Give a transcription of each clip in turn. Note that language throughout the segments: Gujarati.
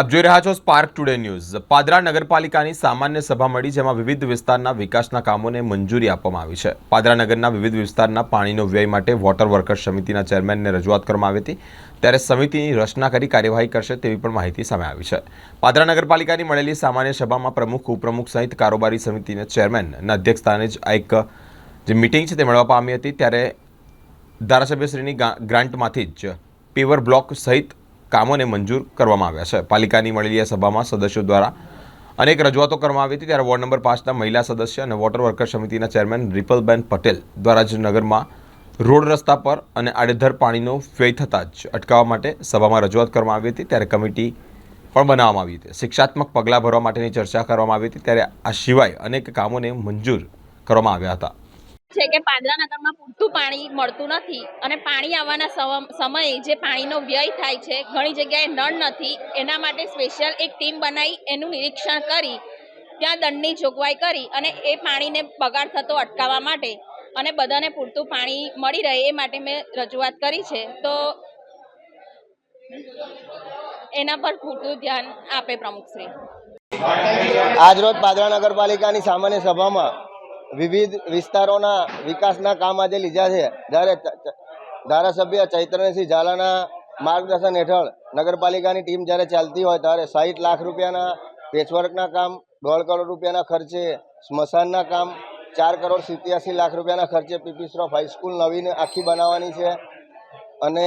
આપ જોઈ રહ્યા છો સ્પાર્ક ટુડે ન્યૂઝ પાદરા નગરપાલિકાની સામાન્ય સભા મળી જેમાં વિવિધ વિસ્તારના વિકાસના કામોને મંજૂરી આપવામાં આવી છે. પાદરા નગરના વિવિધ વિસ્તારના પાણીનો વ્યય માટે વોટર વર્કર્સ સમિતિના ચેરમેનને રજૂઆત કરવામાં આવી હતી. ત્યારે સમિતિની રચના કરી કાર્યવાહી કરશે તેવી પણ માહિતી સામે આવી છે. પાદરા નગરપાલિકાની મળેલી સામાન્ય સભામાં પ્રમુખ, ઉપપ્રમુખ સહિત કારોબારી સમિતિના ચેરમેનના અધ્યક્ષસ્થાને જ એક જે મિટિંગ છે તે મળવા પામી હતી. ત્યારે ધારાસભ્યશ્રીની ગ્રાન્ટમાંથી જ પેવર બ્લોક સહિત કામોને મંજૂર કરવામાં આવ્યા છે. પાલિકાની મળેલી આ સભામાં સદસ્યો દ્વારા અનેક રજૂઆતો કરવામાં આવી હતી. ત્યારે વોર્ડ નંબર પાંચના મહિલા સદસ્ય અને વોટર વર્કર સમિતિના ચેરમેન રિપલબેન પટેલ દ્વારા જ નગરમાં રોડ રસ્તા પર અને આડેધર પાણીનો વ્યય થતાં જ અટકાવવા માટે સભામાં રજૂઆત કરવામાં આવી હતી. ત્યારે કમિટી પણ બનાવવામાં આવી હતી. શિક્ષાત્મક પગલાં ભરવા માટેની ચર્ચા કરવામાં આવી હતી. ત્યારે આ સિવાય અનેક કામોને મંજૂર કરવામાં આવ્યા હતા. છે કે પાદરા નગરમાં પૂરતું પાણી મળતું નથી અને પાણી આવવાના સમ- સમયે જે પાણીનો વ્યય થાય છે, ઘણી જગ્યાએ નળ નથી, એના માટે સ્પેશિયલ એક ટીમ બનાવી એનું નિરીક્ષણ કરી, ત્યાં દંડની જોગવાઈ કરી અને એ પાણીને બગાડ થતો અટકાવવા માટે અને બધાને પૂરતું પાણી મળી રહે એ માટે મેં રજૂઆત કરી છે. તો એના પર પૂરતું ધ્યાન આપે પ્રમુખશ્રી. આજરોજ પાદરા નગરપાલિકાની સામાન્ય સભામાં વિવિધ વિસ્તારોના વિકાસના કામ આજે લીધા છે. જ્યારે ધારાસભ્ય ચૈતન્યસિંહ ઝાલાના માર્ગદર્શન હેઠળ નગરપાલિકાની ટીમ જ્યારે ચાલતી હોય ત્યારે સાઠ લાખ રૂપિયાના પેચવર્કના કામ, દોઢ કરોડ રૂપિયાના ખર્ચે સ્મશાનના કામ, ચાર કરોડ સિત્યાસી લાખ રૂપિયાના ખર્ચે પીપી શ્રોફ હાઈસ્કૂલ નવીને આખી બનાવવાની છે. અને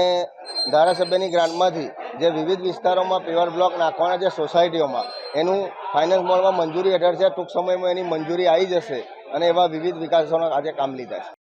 ધારાસભ્યની ગ્રાન્ટમાંથી જે વિવિધ વિસ્તારોમાં પેવર બ્લોક નાખવાના છે સોસાયટીઓમાં એનું ફાઇનાન્સ મળવા મંજૂરી હેઠળ છે. ટૂંક સમયમાં એની મંજૂરી આવી જશે. અને એવા વિવિધ વિકાસોના આજે કામ લીધા છે.